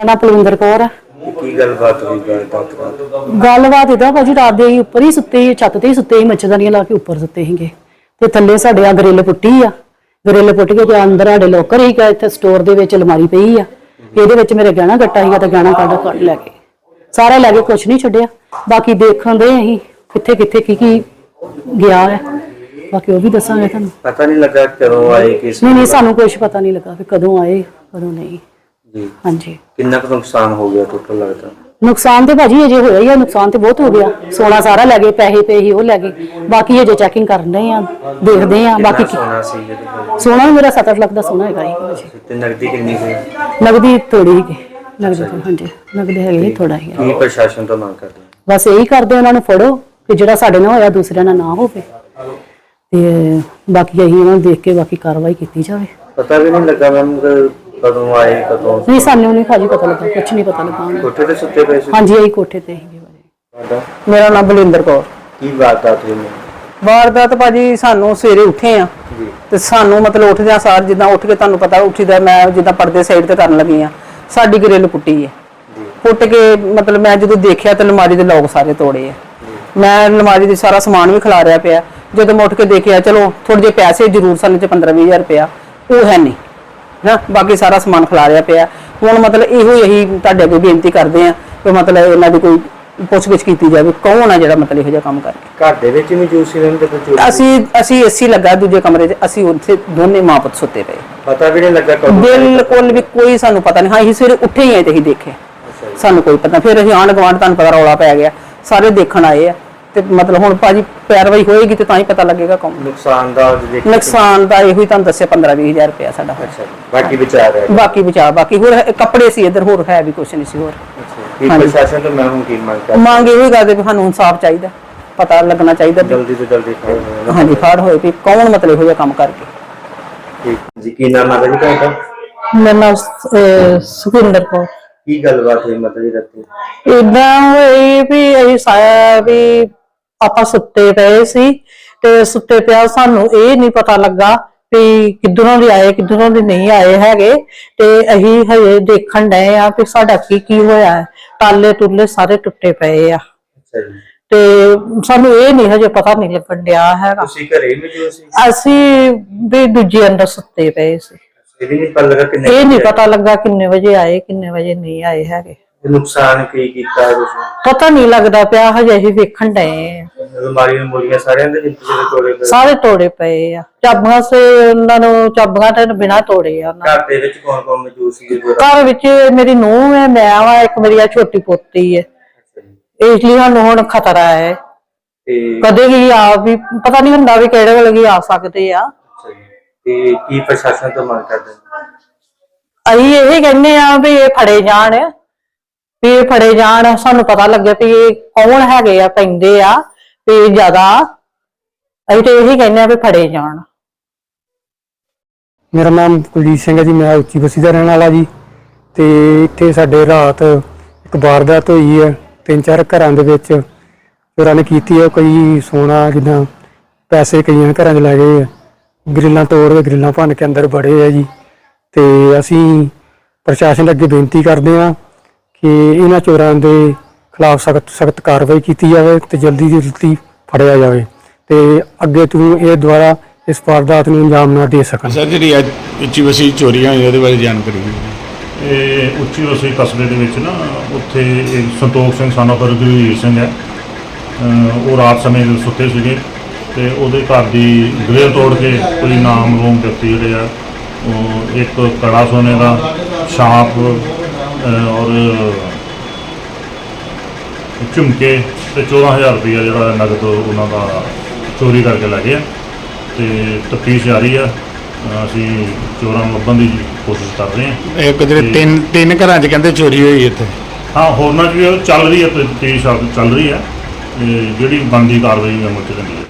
ਮੇਰਾ ਨਾਂ ਪਲਵਿੰਦਰ ਕੌਰ ਆ। ਕੀ ਗੱਲਬਾਤ ਹੋਈ ਗੱਲ ਬਾਤ ਗੱਲਬਾਤ ਇਦਾਂ ਭਾਜੀ ਰਾਤ ਦੇ ਉੱਪਰ ਹੀ ਸੁੱਤੇ ਸੀ ਛੱਤ ਤੇ ਹੀ ਸੁੱਤੇ ਸੀ ਮੱਛਰਦਾਨੀਆਂ ਲਾ ਕੇ ਉੱਪਰ ਸੁੱਤੇ ਸੀਗੇ। ਤੇ ਥੱਲੇ ਸਾਡੇ ਆ ਗਰਿੱਲ ਪੁੱਟੀ ਆ। ਗਰਿੱਲ ਪੁੱਟ ਕੇ ਤੇ ਅੰਦਰ ਸਾਡੇ ਲੋਕਰ ਹੀ ਗਿਆ ਇੱਥੇ ਸਟੋਰ ਦੇ ਵਿੱਚ ਅਲਮਾਰੀ ਪਈ ਆ। ਇਹਦੇ ਵਿੱਚ ਮੇਰੇ ਗਹਿਣਾ ਗੱਟਾ ਸੀਗਾ ਤੇ ਗਹਿਣਾ ਕੱਢ ਕੱਢ ਲੈ ਗਏ ਸਾਰਾ ਲੈ ਕੇ ਕੁਝ ਨਹੀਂ ਛੱਡਿਆ। ਬਾਕੀ ਦੇਖਣ ਦੇ ਅਸੀਂ ਕਿੱਥੇ ਕਿੱਥੇ ਕੀ ਕੀ ਗਿਆ ਹੈ। ਬਾਕੀ ਉਹ ਵੀ ਦੱਸਾਂਗੇ ਤੁਹਾਨੂੰ। ਪਤਾ ਨਹੀਂ ਲੱਗਾ ਕਦੋਂ ਆਏ ਕਿਸ ਨਹੀਂ ਨਹੀਂ ਸਾਨੂੰ ਕੁਝ ਪਤਾ ਨਹੀਂ ਲੱਗਾ ਕਿ ਕਦੋਂ ਆਏ ਕਦੋਂ ਨਹੀਂ। ਜੀ। ਹਾਂਜੀ। ਕਿੰਨਾ ਕੁ ਨੁਕਸਾਨ ਹੋ ਗਿਆ ਟੋਟਲ ਲੱਗਦਾ? ਨੁਕਸਾਨ ਤੇ ਭਾਜੀ ਅਜੇ ਹੋਇਆ ਹੀ ਆ ਨੁਕਸਾਨ ਤੇ ਬਹੁਤ ਹੋ ਗਿਆ। ਸੋਨਾ ਸਾਰਾ ਲੈ ਗਏ ਪੈਸੇ ਤੇ ਹੀ ਉਹ ਲੈ ਗਏ। ਬਾਕੀ ਅਜੇ ਚੈਕਿੰਗ ਕਰਨ ਰਹੇ ਆ ਦੇਖਦੇ ਆ ਬਾਕੀ ਕਿੰਨਾ ਸੋਨਾ ਸੀ ਜਿਹਦੇ ਕੋਲ? ਸੋਨਾ ਵੀ ਮੇਰਾ 7 ਲੱਖ ਦਾ ਸੋਨਾ ਹੈਗਾ ਹੀ ਭਾਜੀ। ਤੇ ਨਗਦੀ ਕਿੰਨੀ ਸੀ? ਨਗਦੀ ਥੋੜੀ ਹੀ ਨਗਦੀ ਤਾਂ ਹਾਂਜੀ। ਨਗਦੀ ਹੈਗੀ ਹੀ ਥੋੜਾ ਹੀ ਆ। ਕੀ ਪ੍ਰਸ਼ਾਸਨ ਤੋਂ ਮੰਗ ਕਰਦੇ ਹੋ? ਬਸ ਇਹੀ ਕਰਦੇ ਉਹਨਾਂ ਨੂੰ ਫੜੋ ਕਿ ਜਿਹੜਾ ਸਾਡੇ ਨਾਲ ਹੋਇਆ ਦੂਸਰਿਆਂ ਨਾਲ ਨਾ ਹੋਵੇ। ਤੇ ਬਾਕੀ ਅਸੀਂ ਉਹਨਾਂ ਨੂੰ ਦੇਖ ਕੇ ਬਾਕੀ ਕਾਰਵਾਈ ਕੀਤੀ ਜਾਵੇ। ਪਤਾ ਵੀ ਨਹੀਂ ਲੱਗਾ ਮੈਮ ਕਦੋਂ ਆਏ ਕਦੋਂ ਨਹੀਂ ਸਾਨੂੰ ਨਹੀਂ ਭਾਜੀ ਪਤਾ ਲੱਗਾ ਕੁਝ ਨਹੀਂ ਪਤਾ ਲੱਗਾ। ਉਹਨੂੰ। ਕੋਠੇ ਤੇ ਸੁੱਤੇ ਪਏ ਸੀ? ਹਾਂਜੀ ਅਸੀਂ ਕੋਠੇ ਤੇ ਹੀ ਤੁਹਾਡਾ? ਮੇਰਾ ਨਾਮ ਬਲਿੰਦਰ ਕੌਰ। ਕੀ ਬਾਤ ਹੋਈ? ਮੈਮ? ਵਾਰਦਾਤ ਭਾਜੀ ਸਾਨੂੰ ਸਵੇਰੇ ਉੱਠੇ ਆ। ਜੀ। ਤੇ ਸਾਨੂੰ ਮਤਲਬ ਉੱਠਦਿਆਂ ਸਾਰ ਜਿੱਦਾਂ ਉੱਠ ਕੇ ਤੁਹਾਨੂੰ ਪਤਾ ਉੱਠੀਦਾ ਮੈਂ ਜਿੱਦਾਂ ਪਰਦੇ ਸਾਈਡ ਤੇ ਕਰਨ ਲੱਗੀ ਆ। ਸਾਡੀ ਗ੍ਰਿਲ ਪੁੱਟੀ ਹੈ ਪੁੱਟ ਕੇ ਮਤਲਬ ਮੈਂ ਜਦੋਂ ਦੇਖਿਆ ਤੇ ਅਲਮਾਰੀ ਦੇ ਲੋਕ ਸਾਰੇ ਤੋੜੇ ਆ ਮੈਂ ਅਲਮਾਰੀ ਦੇ ਸਾਰਾ ਸਮਾਨ ਵੀ ਖਿਲਾਰਿਆ ਪਿਆ। ਜਦੋਂ ਮੈਂ ਉੱਠ ਕੇ ਦੇਖਿਆ ਚਲੋ ਥੋੜੇ ਜਿਹੇ ਪੈਸੇ ਜ਼ਰੂਰ ਸਨ ਚ 15 20000 ਰੁਪਇਆ ਉਹ ਹੈ ਨਹੀਂ। ਨਾ ਬਾਕੀ ਸਾਰਾ ਸਮਾਨ ਖਿਲਾਰਿਆ ਪਿਆ। ਹੁਣ ਮਤਲਬ ਇਹੋ ਹੀ ਅਸੀਂ ਤੁਹਾਡੇ ਅੱਗੇ ਬੇਨਤੀ ਕਰਦੇ ਆ ਕਿ ਮਤਲਬ ਇਹਨਾਂ ਦੀ ਕੋਈ ਪੁੱਛਗਿੱਛ ਕੀਤੀ ਜਾਵੇ ਕੌਣ ਆ ਜਿਹੜਾ ਮਤਲਬ ਇਹੋ ਜਿਹਾ ਕੰਮ ਕਰਕੇ ਘਰ ਦੇ ਵਿੱਚ ਵੀ ਜੂਸ ਸੀ ਮੈਮ ਤੇ ਕੋਈ ਚੋਰੀ ਅਸੀਂ ਅਸੀਂ ਏਸੀ ਲੱਗਾ ਦੂਜੇ ਕਮਰੇ 'ਚ ਅਸੀਂ ਉੱਥੇ ਦੋਨੇ ਮਾਂ ਪੁੱਤ ਸੁੱਤੇ ਪਏ। ਪਤਾ ਵੀ ਨਹੀਂ ਲੱਗਾ ਕਦੋਂ। ਬਿਲਕੁਲ ਵੀ ਕੋਈ ਸਾਨੂੰ ਪਤਾ ਨਹੀਂ। ਹਾਂ ਅਸੀਂ ਸਵੇਰੇ ਉੱਠੇ ਹੀ ਆਏ ਤੇ ਅਸੀਂ ਦੇਖਿਆ। ਸਾਨੂੰ ਕੋਈ ਪਤਾ ਫਿਰ ਅਸੀਂ ਆਂਢ ਗੁਆਂਢ ਤੁਹਾਨੂੰ ਪਤਾ ਰੌਲਾ ਪੈ ਗਿਆ। ਸਾਰੇ ਦੇਖਣ ਆਏ ਆ। ਤੇ ਮਤਲਬ ਹੁਣ ਭਾਜੀ ਪੈਰਵਾਈ ਹੋਏਗੀ ਤੇ ਤਾਂ ਹੀ ਪਤਾ ਲੱਗੇਗਾ ਕੌਣ ਨੁਕਸਾਨ ਦਾ ਦੇਖ ਨੁਕਸਾਨ ਦਾ ਇਹੋ ਹੀ ਤੁਹਾਨੂੰ ਦੱਸਿਆ 15 20000 ਰੁਪਇਆ ਸਾਡਾ। ਅੱਛਾ ਜੀ। ਬਾਕੀ ਵਿਚਾਰ ਹੈ ਬਾਕੀ ਬਚਾ ਬਾਕੀ ਹੋਰ ਹੈ- ਕੱਪੜੇ ਸੀ ਇੱਧਰ ਹੋਰ ਹੈ ਵੀ ਕੁਝ ਨਹੀਂ ਸੀ ਹੋਰ। ਕੀ ਪ੍ਰਸ਼ਾਸਨ ਤੋਂ ਮੈਂ ਹੁਣ ਕੀ ਮੰਗ ਕਰ ਮੰਗ ਇਹੋ ਹੀ ਕਰਦੇ ਵੀ ਸਾਨੂੰ ਇਨਸਾਫ ਚਾਹੀਦਾ ਪਤਾ ਲੱਗਣਾ ਚਾਹੀਦਾ ਵੀ ਜਲਦੀ ਤੋਂ ਜਲਦੀ ਫੜੋ ਹਾਂਜੀ ਫਾੜ ਹੋਏ ਵੀ ਕੌਣ ਮਤਲਬ ਇਹੋ ਜਿਹਾ ਕੰਮ ਕਰਕੇ। ਠੀਕ ਜੀ ਕੀ ਨਾਮ ਹੈ ਜੀ ਤੁਹਾਡਾ? ਮੇਰਾ ਨਾਮ ਸੁਖਿੰਦਰ ਕੌਰ। ਕੀ ਗੱਲਬਾਤ ਹੋਈ ਮਤਲਬ ਜੀ ਰਾਤੀ? ਇਦਾਂ ਹੋਈ ਵੀ ਅਸੀਂ ਸਾਇਆ ਵੀ ਆਪਾਂ ਸੁੱਤੇ ਪਏ ਸੀ ਤੇ ਸੁੱਤੇ ਪਿਆ ਸਾਨੂੰ ਇਹ ਨਹੀਂ ਪਤਾ ਲੱਗਾ ਵੀ ਕਿੱਧਰੋਂ ਦੇ ਆਏ ਕਿੱਧਰੋਂ ਦੇ ਨਹੀਂ ਆਏ ਹੈਗੇ। ਤੇ ਅਸੀਂ ਹਜੇ ਦੇਖਣ ਡਏ ਆ ਵੀ ਸਾਡਾ ਕੀ ਕੀ ਹੋਇਆ ਹੈ। ਤਾਲੇ ਤੁਲੇ ਸਾਰੇ ਟੁੱਟੇ ਪਏ ਆ। ਤੇ ਸਾਨੂੰ ਇਹ ਨਹੀਂ ਹਜੇ ਪਤਾ ਨਹੀਂ ਲੱਗਣ ਡਿਆ ਹੈਗਾ। ਤੁਸੀਂ ਘਰੇ ਜੋ ਸੀ? ਅਸੀਂ ਵੀ ਦੂਜੇ ਅੰਦਰ ਸੁੱਤੇ ਪਏ ਸੀ। ਇਹ ਨਹੀਂ ਨਹੀਂ ਪਤਾ ਲੱਗਾ ਕਿੰਨੇ ਵਜੇ ਆਏ ਕਿੰਨੇ ਵਜੇ ਨਹੀਂ ਆਏ ਹੈਗੇ। ਆਏ। ਨੁਕਸਾਨ ਕੀ ਕੀਤਾ ਤੁਸੀਂ? ਪਤਾ ਨਹੀਂ ਲੱਗਦਾ ਪਿਆ ਹਜੇ ਅਸੀਂ ਵੇਖਣ ਡਏ ਆ। ਅਲਮਾਰੀ ਨੂੰ ਮੋਰੀਆਂ ਸਾਰਿਆਂ ਦੇ ਵਿੱਚ ਜਿਹੜੇ ਤੋੜੇ ਪਏ? ਸਾਰੇ ਤੋੜੇ ਪਏ ਆ। ਚਾਬੀਆਂ ਸੇ ਉਹਨਾਂ ਨੂੰ ਚਾਬੀਆਂ ਤੇ ਬਿਨਾ ਤੋੜੇ ਆ ਉਹਨਾਂ ਘਰ ਦੇ ਵਿੱਚ ਕੌਣ ਕੌਣ ਮੌਜੂਦ ਸੀ ਜੀ? ਘਰ ਵਿੱਚ ਮੇਰੀ ਨੂੰਹ ਹੈ ਮੈਂ ਵਾ ਇੱਕ ਮੇਰੀ ਆ ਛੋਟੀ ਪੋਤੀ ਹੈ। ਅੱਛਾ ਜੀ। ਇਸ ਲਈ ਸਾਨੂੰ ਹੁਣ ਖਤਰਾ ਹੈ। ਤੇ ਕਦੇ ਵੀ ਆ ਵੀ ਪਤਾ ਨਹੀਂ ਹੁੰਦਾ ਵੀ ਕਿਹੜੇ ਵੇਲੇ ਵੀ ਆ ਸਕਦੇ ਆ। ਅੱਛਾ ਜੀ। ਤੇ ਕੀ ਪ੍ਰਸ਼ਾਸਨ ਤੋਂ ਮੰਗ ਕਰਦੇ? ਹੋ? ਅਸੀਂ ਇਹ ਕਹਿੰਦੇ ਆ ਵੀ ਇਹ ਫੜੇ ਜਾਣ। ਵੀ ਇਹ ਫੜੇ ਜਾਣ, ਸਾਨੂੰ ਪਤਾ ਲੱਗੇ ਵੀ ਇਹ ਕੌਣ ਹੈਗੇ ਆ, ਪੈਂਦੇ ਆ, ਵੀ ਜ਼ਿਆਦਾ। ਅਸੀਂ ਤੇ ਇਹੀ ਕਹਿੰਦੇ ਆ ਵੀ ਫੜੇ ਜਾਣ। ਮੇਰਾ ਨਾਮ ਕੁਲਜੀਤ ਸਿੰਘ ਹੈ ਜੀ, ਮੈਂ ਉੱਚੀ ਬਸੀ ਦਾ ਰਹਿਣ ਵਾਲਾ ਜੀ। ਤੇ ਇੱਥੇ ਸਾਡੇ ਰਾਤ ਇੱਕ ਵਾਰਦਾਤ ਹੋਈ ਹੈ, ਤਿੰਨ ਚਾਰ ਘਰਾਂ ਦੇ ਵਿੱਚ। ਚੋਰਾਂ ਨੇ ਕੀਤੀ ਹੈ ਕੋਈ ਸੋਨਾ ਜਿੱਦਾਂ ਪੈਸੇ ਕਈਆਂ ਘਰਾਂ 'ਚ ਲੈ ਗਏ ਆ। ਗ੍ਰਿਲਾਂ ਤੋੜ ਕੇ ਗ੍ਰਿਲਾਂ ਭੰਨ ਕੇ ਅੰਦਰ ਬੜੇ ਆ ਜੀ। ਤੇ ਅਸੀਂ ਪ੍ਰਸ਼ਾਸਨ ਅੱਗੇ ਬੇਨਤੀ ਕਰਦੇ ਹਾਂ ਕਿ ਇਹਨਾਂ ਚੋਰਾਂ ਦੇ ਖਿਲਾਫ ਸਖਤ ਸਖਤ ਕਾਰਵਾਈ ਕੀਤੀ ਜਾਵੇ ਤੇ ਜਲਦੀ ਤੋਂ ਜਲਦੀ ਫੜਿਆ ਜਾਵੇ ਤੇ ਅੱਗੇ ਤੋਂ ਇਹ ਦੁਆਰਾ ਇਸ ਵਾਰਦਾਤ ਨੂੰ ਅੰਜਾਮ ਨਾ ਦੇ ਸਕਣ। ਸਰ ਜਿਹੜੀ ਅੱਜ ਉੱਚੀ ਵਸੀ ਚੋਰੀਆਂ ਹੋਈਆਂ ਉਹਦੇ ਬਾਰੇ ਜਾਣਕਾਰੀ ਦਿਓ। ਇਹ ਉੱਚੀ ਵਸੀ ਕਸਬੇ ਦੇ ਵਿੱਚ ਨਾ ਉੱਥੇ ਇੱਕ ਸੰਤੋਖ ਸਿੰਘ ਸਾਨਾ ਪਰ ਗੁਰਵੀਰ ਸਿੰਘ ਹੈ। ਅਹ ਉਹ ਰਾਤ ਸਮੇਂ ਸੁੱਤੇ ਸੀਗੇ ਤੇ ਉਹਦੇ ਘਰ ਦੀ ਗ੍ਰਿਲ ਤੋੜ ਕੇ ਕੋਈ ਨਾਮ ਰੂਮ ਵਿਅਕਤੀ ਜਿਹੜੇ ਆ ਉਹ ਇੱਕ ਕੜਾ ਸੋਨੇ ਦਾ ਛਾਪ ਔਰ ਝੁਮਕੇ ਤੇ 14000 ਰੁਪਇਆ ਜਿਹੜਾ ਨਗਦ ਉਹਨਾਂ ਦਾ ਚੋਰੀ ਕਰਕੇ ਲੈ ਗਏ ਆ ਤੇ ਤਫਤੀਸ਼ ਜਾਰੀ ਆ। ਅਸੀਂ ਚੋਰਾਂ ਨੂੰ ਲੱਭਣ ਦੀ ਕੋਸ਼ਿਸ਼ ਕਰ ਰਹੇ ਹਾਂ ਇੱਕ ਜਿਹੜੇ ਤਿੰਨ ਤਿੰਨ ਘਰਾਂ 'ਚ ਕਹਿੰਦੇ ਚੋਰੀ ਹੋਈ ਇੱਥੇ। ਹਾਂ ਹੋਰਨਾਂ 'ਚ ਵੀ ਉਹ ਚੱਲ ਰਹੀ ਹੈ ਤਫਤੀਸ਼ ਚੱਲ ਰਹੀ ਹੈ ਜਿਹੜੀ ਬਣਦੀ ਕਾਰਵਾਈ ਅਮਲ ਚ ਲੈਂਦੀ ਹੈ